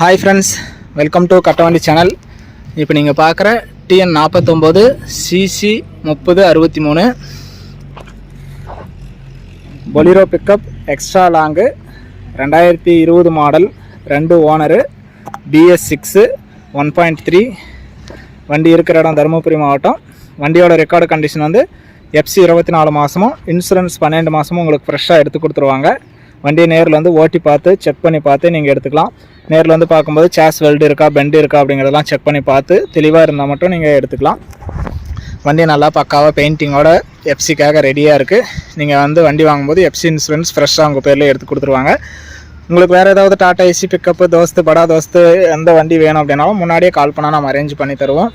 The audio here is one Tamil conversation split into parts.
Hi friends welcome to Kattavandi channel இப்போ நீங்கள் பார்க்குற டிஎன் நாற்பத்தொம்போது சிசி முப்பது அறுபத்தி மூணு பொலிரோ பிக்கப் எக்ஸ்ட்ரா லாங்கு ரெண்டாயிரத்தி இருபது மாடல் ரெண்டு owner BS six one point three வண்டி இருக்கிற இடம் தருமபுரி மாவட்டம். வண்டியோட ரெக்கார்டு கண்டிஷன் வந்து எஃப்சி இருபத்தி நாலு மாதமும் இன்சூரன்ஸ் பன்னெண்டு மாதமும் உங்களுக்கு ஃப்ரெஷ்ஷாக எடுத்து கொடுத்துருவாங்க. வண்டியை நேரில் வந்து ஓட்டி பார்த்து செக் பண்ணி பார்த்து நீங்கள் எடுத்துக்கலாம். நேரில் வந்து பார்க்கும்போது சேஸ் வெல்டு இருக்கா பெண்டு இருக்கா அப்படிங்கிறதெல்லாம் செக் பண்ணி பார்த்து தெளிவாக இருந்தால் மட்டும் நீங்கள் எடுத்துக்கலாம். வண்டி நல்லா பக்காவாக பெயிண்டிங்கோட எஃப்சிக்காக ரெடியாக இருக்குது நீங்கள் வந்து வண்டி வாங்கும்போது எஃப்சி இன்சூரன்ஸ் ஃப்ரெஷ்ஷாக உங்கள் பேரில் எடுத்து கொடுத்துருவாங்க. உங்களுக்கு வேறு ஏதாவது டாட்டா ஏசி பிக்கப்பு தோஸ்து படா தோஸ்து எந்த வண்டி வேணும் அப்படின்னாலும் முன்னாடியே கால் பண்ணால் நம்ம அரேஞ்ச் பண்ணி தருவோம்.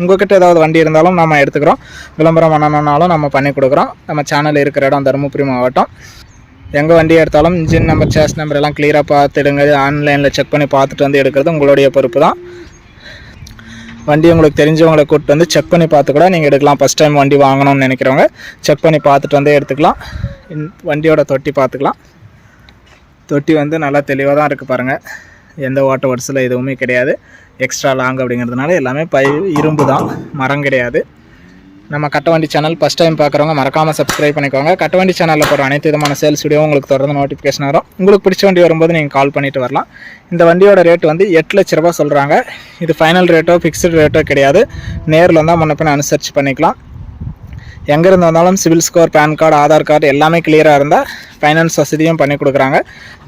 உங்கள்கிட்ட ஏதாவது வண்டி இருந்தாலும் நம்ம எடுத்துக்கிறோம். விளம்பரம் பண்ணணுன்னாலும் நம்ம பண்ணி கொடுக்குறோம். நம்ம சேனல் இருக்கிற இடம் தருமபுரி மாவட்டம். எங்கே வண்டி எடுத்தாலும் இன்ஜின் நம்பர் சேஸ் நம்பர் எல்லாம் கிளியராக பார்த்துடுங்க ஆன்லைனில் செக் பண்ணி பார்த்துட்டு வந்து எடுக்கிறது உங்களுடைய பொறுப்பு தான். வண்டி உங்களுக்கு தெரிஞ்சவங்களை கூப்பிட்டு வந்து செக் பண்ணி பார்த்து கூட நீங்கள் எடுக்கலாம். ஃபஸ்ட் டைம் வண்டி வாங்கணும்னு நினைக்கிறவங்க செக் பண்ணி பார்த்துட்டு வந்து எடுத்துக்கலாம். இன்- வண்டியோட தொட்டி பார்த்துக்கலாம். தொட்டி வந்து நல்லா தெளிவாக தான் இருக்குது பாருங்கள் எந்த ஓட்ட வரிசையில் எதுவுமே கிடையாது. எக்ஸ்ட்ரா லாங் அப்படிங்கிறதுனால எல்லாமே பை இரும்பு தான். மரம் கிடையாது. நம்ம கட்டவண்டி சேனல் ஃபஸ்ட் டைம் பார்க்குறவங்க மறக்காமல் சப்ஸ்கிரைப் பண்ணிக்கோங்க. கட்டவண்டி சேனலில் போகிற அனைத்து விதமான சேல்ஸ் வீடியோ உங்களுக்கு தொடர்ந்து நோட்டிஃபிகேஷன் வரும். உங்களுக்கு பிடிச்ச வண்டி வரும்போது நீங்கள் கால் பண்ணிட்டு வரலாம். இந்த வண்டியோட ரேட் வந்து எட்டு லட்ச ரூபா சொல்கிறாங்க இது ஃபைனல் ரேட்டோ ஃபிக்ஸ்டு ரேட்டோ கிடையாது. நேரில் வந்தால் முன்ன பின்ன அனுசரித்து பண்ணிக்கலாம். எங்கே இருந்து வந்தாலும் CIBIL score PAN card Aadhaar card எல்லாமே கிளியராக இருந்தால் ஃபைனான்ஸ் வசதியும் பண்ணி கொடுக்குறாங்க.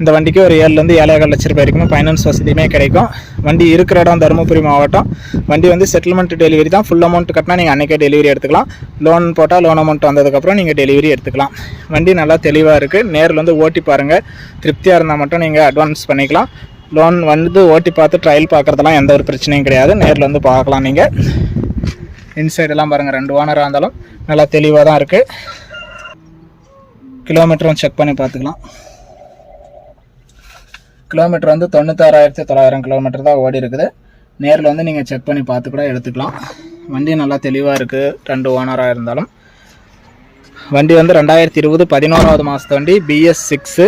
இந்த வண்டிக்கு ஒரு ஏழுலேருந்து ஏழேகால் லட்ச ரூபாய் வரைக்கும் ஃபைனான்ஸ் வசதியுமே கிடைக்கும். வண்டி இருக்கிற இடம் தருமபுரி மாவட்டம். வண்டி வந்து செட்டில்மெண்ட் டெலிவரி தான். ஃபுல் அமௌண்ட் கட்டினா நீங்கள் அன்றைக்கே டெலிவரி எடுத்துக்கலாம். லோன் போட்டால் லோன் அமௌண்ட் வந்ததுக்கப்புறம் நீங்கள் டெலிவரி எடுத்துக்கலாம். வண்டி நல்லா தெளிவாக இருக்குது நேரில் வந்து ஓட்டி பாருங்கள் திருப்தியாக இருந்தால் மட்டும் நீங்கள் அட்வான்ஸ் பண்ணிக்கலாம். லோன் வந்து ஓட்டி பார்த்து ட்ரையல் பார்க்குறதெல்லாம் எந்த ஒரு பிரச்சனையும் கிடையாது. நேரில் வந்து பார்க்கலாம் நீங்கள் இன்சைடெல்லாம் பாருங்கள் ரெண்டு ஓனராக இருந்தாலும் நல்லா தெளிவாக தான் இருக்குது கிலோமீட்டரும் செக் பண்ணி பார்த்துக்கலாம். கிலோமீட்டர் வந்து தொண்ணூத்தாறாயிரத்தி தொள்ளாயிரம் கிலோமீட்டர் தான் ஓடி இருக்குது. நேரில் வந்து நீங்கள் செக் பண்ணி பார்த்து கூட எடுத்துக்கலாம். வண்டி நல்லா தெளிவாக இருக்குது ரெண்டு ஓனராக இருந்தாலும். வண்டி வந்து ரெண்டாயிரத்தி இருபது பதினோராவது மாதத்து வண்டி பிஎஸ் சிக்ஸு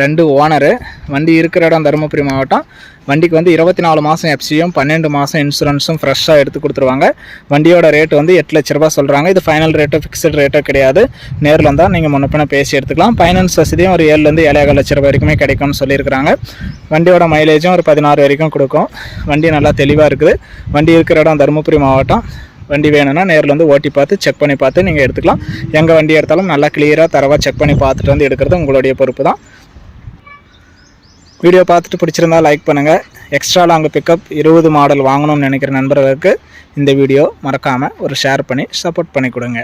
ரெண்டு ஓனரு. வண்டி இருக்கிற இடம் தருமபுரி மாவட்டம். வண்டிக்கு வந்து இருபத்தி நாலு மாதம் எஃப்சியும் பன்னெண்டு மாதம் இன்சூரன்ஸும் ஃப்ரெஷ்ஷாக எடுத்து கொடுத்துருவாங்க. வண்டியோட ரேட் வந்து எட்டு லட்ச ரூபா சொல்கிறாங்க இது ஃபைனல் ரேட்டோ ஃபிக்ஸ்டு ரேட்டோ கிடையாது. நேரில் இருந்தால் நீங்கள் முன்னப்பின பேசி எடுத்துக்கலாம். ஃபைனான்ஸ் வசதியும் ஒரு ஏழுலேருந்து ஏழேகால் லட்ச ரூபா வரைக்குமே கிடைக்கும்னு சொல்லியிருக்கிறாங்க. வண்டியோட மைலேஜும் ஒரு பதினாறு வரைக்கும் கொடுக்கும். வண்டி நல்லா தெளிவாக இருக்குது. வண்டி இருக்கிற இடம் தருமபுரி மாவட்டம். வண்டி வேணும்னா நேரில் வந்து ஓட்டி பார்த்து செக் பண்ணி பார்த்து நீங்கள் எடுத்துக்கலாம். எங்கே வண்டி எடுத்தாலும் நல்லா கிளியராக தரவாக செக் பண்ணி பார்த்துட்டு வந்து எடுக்கிறது உங்களுடைய பொறுப்பு தான். வீடியோ பார்த்துட்டு பிடிச்சிருந்தா லைக் பண்ணுங்கள் எக்ஸ்ட்ரா லாங் பிக்கப் இருபது மாடல் வாங்கணும்னு நினைக்கிற நண்பர்களுக்கு இந்த வீடியோ மறக்காமல் ஒரு ஷேர் பண்ணி சப்போர்ட் பண்ணி கொடுங்க.